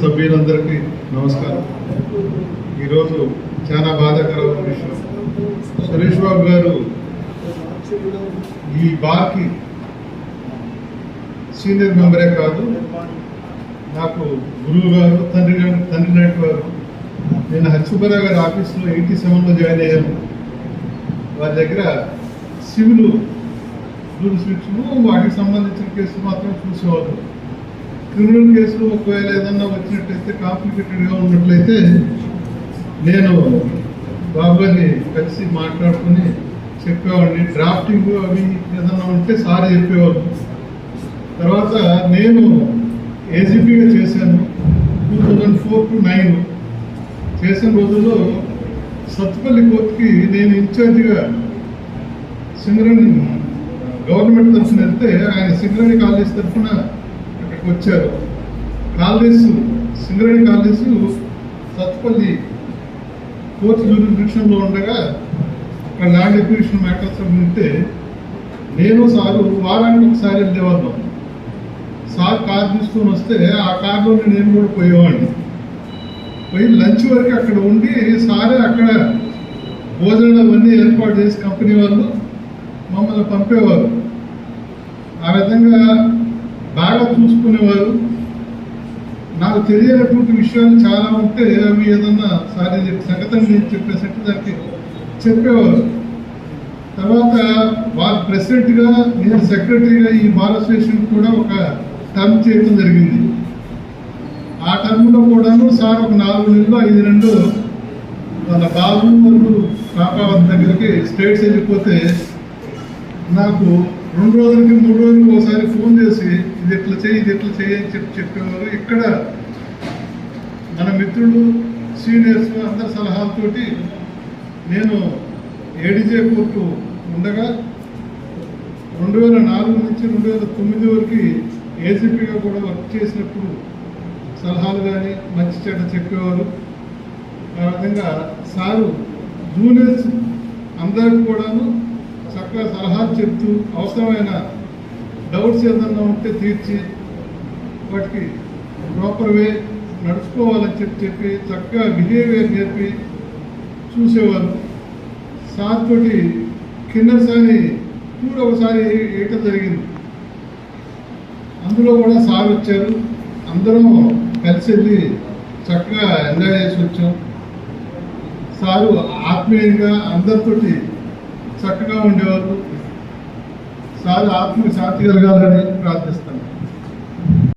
సభ్యులందరికీ నమస్కారం. ఈరోజు చాలా బాధాకరమైన విషయం. సురేష్ బాబు గారు ఈ బార్కి సీనియర్ మెంబరే కాదు నాకు గురువు గారు తండ్రి గారు తండ్రి నాయుడు వారు నేను హచ్చుబరా గారి ఆఫీస్లో ఎయిటీ సెవెన్లో జాయిన్ అయ్యాను వారి దగ్గర సివిల్ జూరిస్డిక్షన్ వాటికి సంబంధించిన కేసులు మాత్రం చూసేవాళ్ళు క్రిమినల్ కేసులో ఒకవేళ ఏదన్నా వచ్చినట్టయితే కాంప్లికేటెడ్గా ఉన్నట్లయితే నేను బాబాని కలిసి మాట్లాడుకుని చెప్పేవాడిని. డ్రాఫ్టింగ్ అవి ఏదన్నా ఉంటే సార్ చెప్పేవారు తర్వాత నేను ఏజీపీగా చేశాను. Two thousand four to nine చేసిన రోజుల్లో సత్తుపల్లి కోర్టుకి నేను ఇన్ఛార్జిగా సింగరణి గవర్నమెంట్ తరఫున వెళ్తే ఆయన సింగరణి కాలేజ్ తరఫున వచ్చారు. College Singareni college Sathupalli court జ్యూరిడిక్షన్లో ఉండగా అక్కడ ల్యాండ్ ఎక్విజిషన్ మ్యాటర్స్ అవి ఉంటే నేను సారు వారానికి ఒకసారి వెళ్ళేవాళ్ళం సార్ కార్ తీసుకొని వస్తే ఆ కార్లో నేను కూడా పోయేవాడిని. పోయి లంచ్ వరకు అక్కడ ఉండి సారే అక్కడ భోజనాలు అవన్నీ ఏర్పాటు చేసి కంపెనీ వాళ్ళు మమ్మల్ని పంపేవారు. ఆ విధంగా బాగా చూసుకునేవారు. నాకు తెలియనటువంటి విషయాలు చాలా ఉంటే అవి ఏదన్నా సారీ సంగతం నేను చెప్పేసట్టు దానికి చెప్పేవారు. తర్వాత వారు ప్రెసిడెంట్గా నేను సెక్రటరీగా ఈ బార్ అసోసియేషన్ కూడా ఒక టర్మ్ చేయడం జరిగింది. ఆ టర్మ్లో కూడాను సార్ ఒక నాలుగు నెలలు ఐదు నెలలు వాళ్ళ బాబు వాళ్ళు కాకావత్ దగ్గరికి స్టేట్స్ వెళ్ళిపోతే నాకు రెండు రోజులకి మూడు రోజులకి ఒకసారి ఫోన్ చేసి ఇది ఎట్లా చేయి ఇది ఎట్లా చేయి అని చెప్పి చెప్పేవారు. ఇక్కడ మన మిత్రులు సీనియర్స్ అందరి సలహాలతోటి నేను ఏడిజే కోర్టు ఉండగా రెండు వేల నాలుగు నుంచి రెండు వేల తొమ్మిది వరకు ఏసీపీగా కూడా వర్క్ చేసినప్పుడు సలహాలు కానీ మంచి చెడ్డ చెప్పేవారు. ఆ విధంగా సారు జూనియర్స్ అందరికి కూడాను చక్కగా సలహాలు చెప్తూ అవసరమైన డౌట్స్ ఏదన్నా ఉంటే తీర్చి వాటికి ప్రాపర్ వే నడుచుకోవాలని చెప్పి చెప్పి చక్కగా బిహేవియర్ నేర్పి చూసేవారు. సార్ తోటి కిందసారి టూర్ ఒకసారి వేయటం జరిగింది. అందులో కూడా సార్ వచ్చారు. అందరం కలిసి వెళ్ళి చక్కగా ఎంజాయ్ చేసి వచ్చాం. సారు ఆత్మీయంగా అందరితోటి చక్కగా ఉండేవారు. సార్ ఆత్మకు శాంతి కలగాలని ప్రార్థిస్తాను